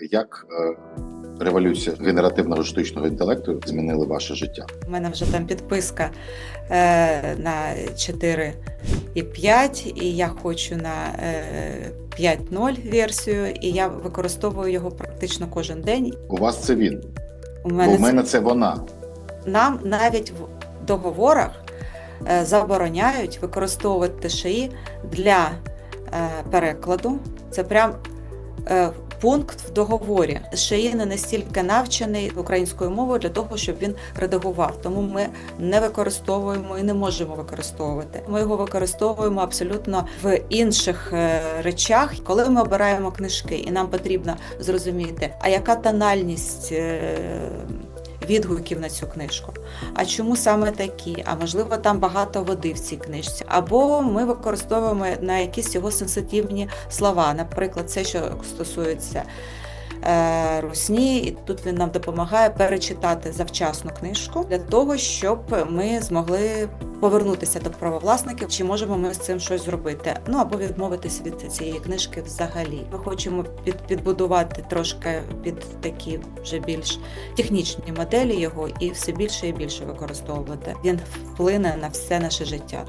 Як е, революція генеративного штучного інтелекту змінила ваше життя? У мене вже там підписка е, на 4 і 5, і я хочу на е, 5.0 версію, і я використовую його практично кожен день. У вас це він, У бо мене мене це вона. нам навіть в договорах е, забороняють використовувати шиї для е, перекладу. Це прям е, пункт в договорі. Шиї не настільки навчений українською мовою для того, щоб він редагував. Тому ми не використовуємо і не можемо використовувати. Ми його використовуємо абсолютно в інших е, речах, коли ми обираємо книжки, і нам потрібно зрозуміти, а яка тональність. Відгуків на цю книжку. А чому саме такі? А можливо, там багато води в цій книжці. Або ми використовуємо на якісь його сенситивні слова. Наприклад, це, що стосується русні, і тут він нам допомагає перечитати завчасну книжку для того, щоб ми змогли повернутися до правовласників, чи можемо ми з цим щось зробити. Ну або відмовитися від цієї книжки взагалі. Ми хочемо під, підбудувати трошки під такі вже більш технічні моделі його і все більше і більше використовувати. Він вплине на все наше життя.